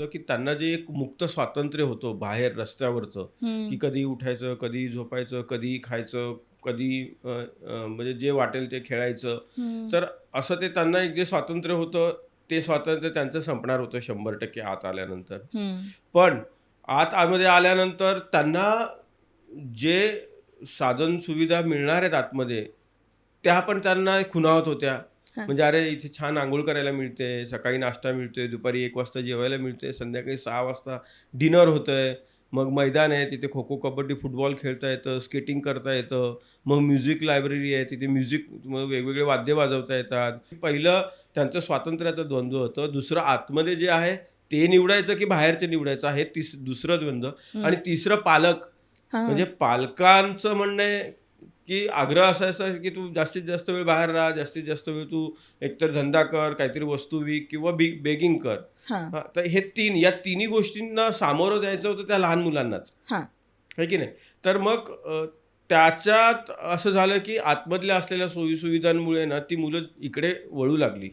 की त्यांना जे एक मुक्त स्वातंत्र्य होतं बाहेर रस्त्यावरचं की. कधी उठायचं कधी झोपायचं कधी खायचं कधी म्हणजे जे वाटेल ते खेळायचं. तर असं ते त्यांना एक जे स्वातंत्र्य होतं ते स्वातंत्र्य त्यांचं संपणार होतं शंभर टक्के आत आल्यानंतर. पण आत आतमध्ये आल्यानंतर त्यांना जे साधन सुविधा मिळणार आहेत आतमध्ये त्या पण त्यांना खुणावत होत्या. म्हणजे अरे इथे छान आंघोळ करायला मिळते सकाळी नाश्ता मिळतोय दुपारी एक वाजता जेवायला मिळते संध्याकाळी सहा वाजता डिनर होतंय मग मैदान आहे तिथे खो खो कबड्डी फुटबॉल खेळता येतं स्केटिंग करता येतं मग म्युझिक लायब्ररी आहे तिथे म्युझिक मग वेगवेगळे वाद्य वाजवता येतात पहिलं त्यांचं स्वातंत्र्याचं द्वंद्व होतं दुसरं आतमध्ये जे आहे ते निवडायचं की बाहेरचं निवडायचं हे तिस दुसरं द्वंद्व. आणि तिसरं पालक. म्हणजे पालकांचं म्हणणं आहे की आग्रह असायचा की तू जास्तीत जास्त वेळ बाहेर राहा जास्तीत जास्त वेळ तू एकतर धंदा कर काहीतरी वस्तू विक किंवा बी बेगिंग कर हां. तर हे तीन या तिन्ही गोष्टींना सामोरं द्यायचं होतं त्या लहान मुलांनाच हां. की नाही तर मग अ, त्याच्यात असं झालं की आतमधल्या असलेल्या सोयीसुविधांमुळे ना ती मुलं इकडे वळू लागली